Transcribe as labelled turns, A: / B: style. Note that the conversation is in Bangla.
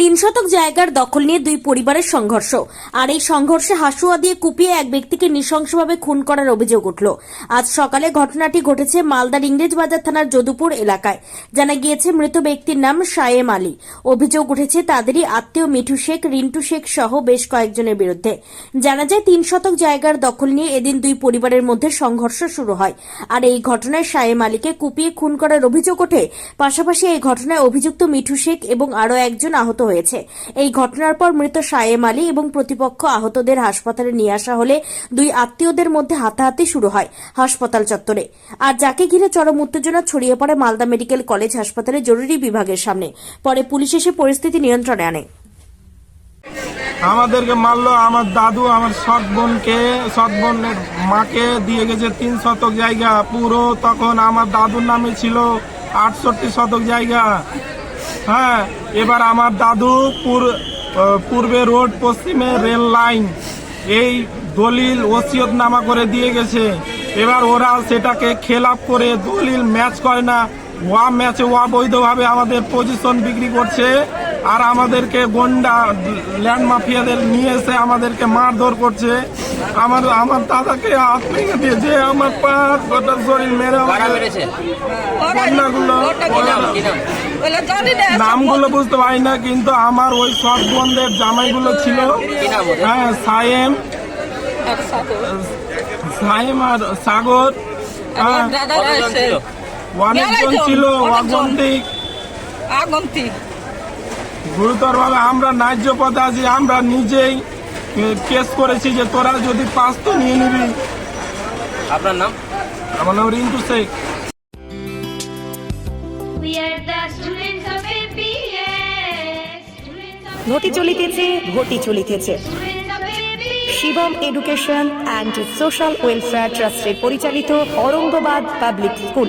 A: তিন শতক জায়গার দখল নিয়ে দুই পরিবারের সংঘর্ষ। আর এই সংঘর্ষে হাসুয়া দিয়ে কুপিয়ে এক ব্যক্তিকে নৃশংসভাবে খুন করার অভিযোগ উঠল। আজ সকালে ঘটনাটি ঘটেছে মালদার ইংরেজ বাজার থানার যদুপুর এলাকায়। জানা গিয়েছে, মৃত ব্যক্তির নাম সায়েম আলী। অভিযোগ উঠেছে, তাদেরই আত্মীয় মিঠু শেখ, রিন্টু শেখ সহ বেশ কয়েকজনের বিরুদ্ধে। জানা যায়, তিন শতক জায়গার দখল নিয়ে এদিন দুই পরিবারের মধ্যে সংঘর্ষ শুরু হয়। আর এই ঘটনায় সায়েম আলীকে কুপিয়ে খুন করার অভিযোগ ওঠে। পাশাপাশি এই ঘটনায় অভিযুক্ত মিঠু শেখ এবং আরও একজন আহত হয়েছে এই ঘটনার পর মৃত সায়েম আলী এবং প্রতিপক্ষ আহতদের হাসপাতালে নিয়ে আসা হলে দুই আত্মীয়দের মধ্যে হাতাহাতি শুরু হয় হাসপাতাল চত্বরে। আর যাকে ঘিরে চরম উত্তেজনা ছড়িয়ে পড়ে মালদা মেডিকেল কলেজ হাসপাতালে জরুরি বিভাগের সামনে। পরে পুলিশ এসে পরিস্থিতি নিয়ন্ত্রণে আনে।
B: আমাদেরকে মারলো আমার দাদু, আমার সৎ বোনকে, সৎ বোনের মাকে দিয়ে গেছে তিন শতক জায়গা। পুরো তখন আমার দাদুর নামে ছিল আটষট্টি শতক জায়গা। হ্যাঁ এবার আমার দাদু পুর পূর্বে রোড পশ্চিমে রেল লাইন। এই দলিল ওসিয়ত নামা করে দিয়ে গেছে। এবার ওরা সেটাকে খেলাপ করে দলিল ম্যাচ করে না। ওয়া ম্যাচে ওয়া বৈধভাবে আমাদের পজিশন বিক্রি করছে। আর আমাদেরকে গন্ডা ল্যান্ড মাফিয়াদের নিয়ে এসে আমাদেরকে মারধর করছে। আমার আমার দাদাকে হাত ভেঙে দিয়েছে আমার পা গোটা শরীর মেরে গন্ডাগুলো
C: না
B: নামগুলো বুঝতে পারি না কিন্তু আমার ওই সৎ বোনদের জামাইগুলো ছিল? হ্যাঁ সায়েম। সায়েম আর সাগর। হ্যাঁ,
C: আমার দাদারা
D: ছিল?
B: অনেকজন ছিল
C: অনেকজন।
B: অগন্তিক
C: আগন্তি
B: গুরুতরভাবে আমরা ন্যায্য পথে আছি আমরা নিজেই কেস করেছি যে তোরা যদি পাস তো নিয়ে নিবি।
D: আপনার নাম?
B: আমার নাম রিন্টু শেখ।
E: ঘটি চলিতেছে ঘটি চলিতেছে. Shivam education and social welfare ট্রাস্টের পরিচালিত অরঙ্গবাদ পাবলিক স্কুল